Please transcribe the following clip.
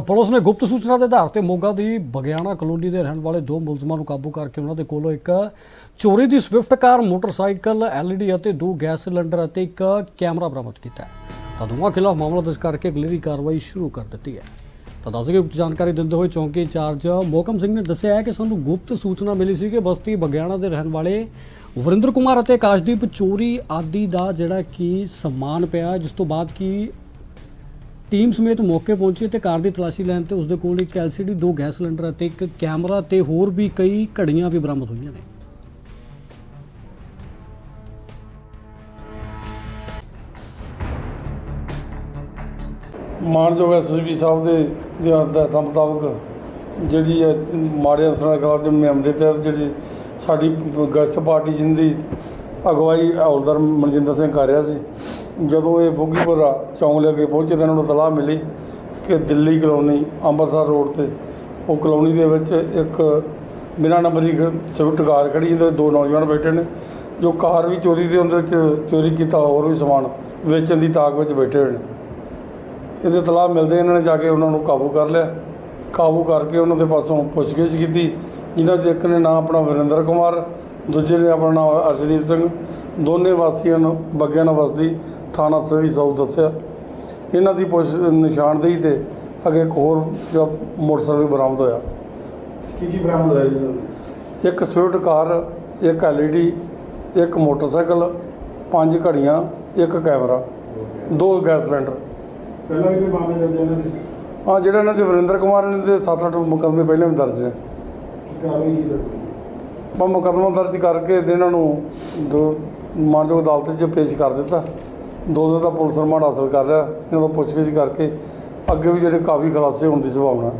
Police ਨੇ ਗੁਪਤ ਸੂਚਨਾ ਦੇ ਆਧਾਰ ਤੇ ਮੋਗਾ ਦੀ ਬਗਿਆਣਾ ਕਲੋਨੀ ਦੇ ਰਹਿਣ ਵਾਲੇ ਦੋ ਮੁਲਜ਼ਮਾਂ ਨੂੰ ਕਾਬੂ ਕਰਕੇ ਉਹਨਾਂ ਦੇ ਕੋਲੋਂ ਇੱਕ ਚੋਰੀ ਦੀ swift car, motorcycle, L E D ਅਤੇ ਦੋ ਗੈਸ ਸਿਲੰਡਰ ਅਤੇ ਇੱਕ ਕੈਮਰਾ ਬਰਾਮਦ ਕੀਤਾ ਹੈ। ਤਾਂ ਦੋਵਾਂ ਖਿਲਾਫ ਮਾਮਲਾ ਦਰਜ ਕਰਕੇ ਅਗਲੇਰੀ ਕਾਰਵਾਈ ਸ਼ੁਰੂ ਕਰ ਦਿੱਤੀ ਹੈ। ਤਾਂ ਦੱਸ ਕੇ ਜਾਣਕਾਰੀ ਦਿੰਦੇ ਹੋਏ ਚੌਂਕੀ ਇੰਚਾਰਜ ਮੋਹਕਮ ਸਿੰਘ ਨੇ ਦੱਸਿਆ ਹੈ ਕਿ ਸਾਨੂੰ ਗੁਪਤ ਸੂਚਨਾ ਮਿਲੀ ਸੀ ਕਿ ਬਸਤੀ ਬਗਿਆਣਾ ਦੇ ਰਹਿਣ ਵਾਲੇ ਵਰਿੰਦਰ ਕੁਮਾਰ ਅਤੇ ਆਕਾਸ਼ਦੀਪ ਚੋਰੀ ਆਦਿ ਦਾ ਜਿਹੜਾ ਕਿ ਸਮਾਨ ਪਿਆ ਜਿਸ ਤੋਂ ਬਾਅਦ ਕਿ ਟੀਮ ਸਮੇਤ ਮੌਕੇ ਪਹੁੰਚੀ ਤੇ ਕਾਰ ਦੀ ਤਲਾਸ਼ੀ ਲੈਣ ਤੇ ਉਸਦੇ ਕੋਲ ਇੱਕ ਐਲਸੀਡੀ, ਦੋ ਗੈਸ ਸਿਲੰਡਰ ਅਤੇ ਇੱਕ ਕੈਮਰਾ ਤੇ ਹੋਰ ਵੀ ਕਈ ਘੜੀਆਂ ਵੀ ਬਰਾਮਦ ਹੋਈਆਂ ਨੇ। ਮਾਨਯੋਗ ਐਸਐਸਪੀ ਸਾਹਿਬ ਦੇ ਦੀਆਂ ਹਦਾਇਤਾਂ ਮੁਤਾਬਕ ਜਿਹੜੀ ਹੈ ਮਾੜੇ ਅਨਸਰਾਂ ਖਿਲਾਫ ਮੁਹਿੰਮ ਦੇ ਤਹਿਤ ਜਿਹੜੀ ਸਾਡੀ ਗਸ਼ਤ ਪਾਰਟੀ ਜਿੰਦੀ ਅਗਵਾਈ ਹੌਲਦਾਰ ਮਨਜਿੰਦਰ ਸਿੰਘ ਕਰ ਰਿਹਾ ਸੀ ਜਦੋਂ ਇਹ ਬੋਗੀਪੁਰਾ ਚੌਂਕ ਲੈ ਕੇ ਪਹੁੰਚੇ ਤਾਂ ਇਹਨਾਂ ਨੂੰ ਤਲਾਹ ਮਿਲੀ ਕਿ ਦਿੱਲੀ ਕਲੋਨੀ ਅੰਮ੍ਰਿਤਸਰ ਰੋਡ ਤੇ ਉਹ ਕਲੋਨੀ ਦੇ ਵਿੱਚ ਇੱਕ ਬਿਨਾਂ ਨੰਬਰੀ ਸਵਿਫਟ ਕਾਰ ਖੜੀ ਜਿਹਦੇ ਵਿੱਚ ਦੋ ਨੌਜਵਾਨ ਬੈਠੇ ਨੇ, ਜੋ ਕਾਰ ਵੀ ਚੋਰੀ ਦੇ ਉਹਦੇ 'ਚ ਚੋਰੀ ਕੀਤਾ ਹੋਰ ਵੀ ਸਮਾਨ ਵੇਚਣ ਦੀ ਤਾਕ ਵਿੱਚ ਬੈਠੇ ਹੋਏ ਨੇ। ਇਹਦੇ ਤਲਾਹ ਮਿਲਦੇ ਇਹਨਾਂ ਨੇ ਜਾ ਕੇ ਉਹਨਾਂ ਨੂੰ ਕਾਬੂ ਕਰ ਲਿਆ। ਕਾਬੂ ਕਰਕੇ ਉਹਨਾਂ ਦੇ ਪਾਸੋਂ ਪੁੱਛਗਿੱਛ ਕੀਤੀ ਜਿਨ੍ਹਾਂ 'ਚ ਇੱਕ ਨੇ ਨਾਂ ਆਪਣਾ ਵਰਿੰਦਰ ਕੁਮਾਰ, ਦੂਜੇ ਨੇ ਆਪਣਾ ਨਾਂ ਅਰਸ਼ਦੀਪ ਸਿੰਘ, ਦੋਨੇ ਵਾਸੀਆਂ ਨੂੰ, ਬੱਗਿਆਂ ਨਾਲ ਨਵਸਦੀ ਥਾਣਾ ਸਰੀ ਸਾਊਥ ਦੱਸਿਆ। ਇਹਨਾਂ ਦੀ ਪੁੱਛ ਨਿਸ਼ਾਨਦੇਹੀ ਤੇ ਅੱਗੇ ਇੱਕ ਹੋਰ ਜਿਹੜਾ ਮੋਟਰਸਾਈਕਲ ਵੀ ਬਰਾਮਦ ਹੋਇਆ। ਕੀ ਕੀ ਬਰਾਮਦ ਹੋਇਆ ਜੀ? ਇੱਕ ਸਵਿਫਟ ਕਾਰ ਇੱਕ ਐਲਈਡੀ ਇੱਕ ਮੋਟਰਸਾਈਕਲ ਪੰਜ ਘੜੀਆਂ ਇੱਕ ਕੈਮਰਾ ਦੋ ਗੈਸ ਸਿਲੰਡਰ। ਪਹਿਲਾਂ ਵੀ ਕੋਈ ਮਾਮਲੇ ਦਰਜ ਇਹਨਾਂ ਦੇ? ਹਾਂ ਜਿਹੜਾ ਇਹਨਾਂ ਦੇ ਵਰਿੰਦਰ ਕੁਮਾਰ ਨੇ ਦੇ 7-8 ਮੁਕੱਦਮੇ ਪਹਿਲਾਂ ਵੀ ਦਰਜ ਨੇ। ਕਾਰਵਾਈ ਕੀ ਆਪਾਂ ਮੁਕੱਦਮਾ ਦਰਜ ਕਰਕੇ ਤੇ ਇਹਨਾਂ ਨੂੰ ਦੋ ਮਾਨਯੋਗ ਅਦਾਲਤ 'ਚ ਪੇਸ਼ ਕਰ ਦਿੱਤਾ। ਦੋ ਦਿਨ ਦਾ ਪੁਲਿਸ ਰਿਮਾਂਡ ਹਾਸਲ ਕਰ ਲਿਆ। ਇਹਨਾਂ ਤੋਂ ਪੁੱਛਗਿੱਛ ਕਰਕੇ ਅੱਗੇ ਵੀ ਜਿਹੜੇ ਕਾਫੀ ਖੁਲਾਸੇ ਹੋਣ ਦੀ ਸੰਭਾਵਨਾ ਹੈ।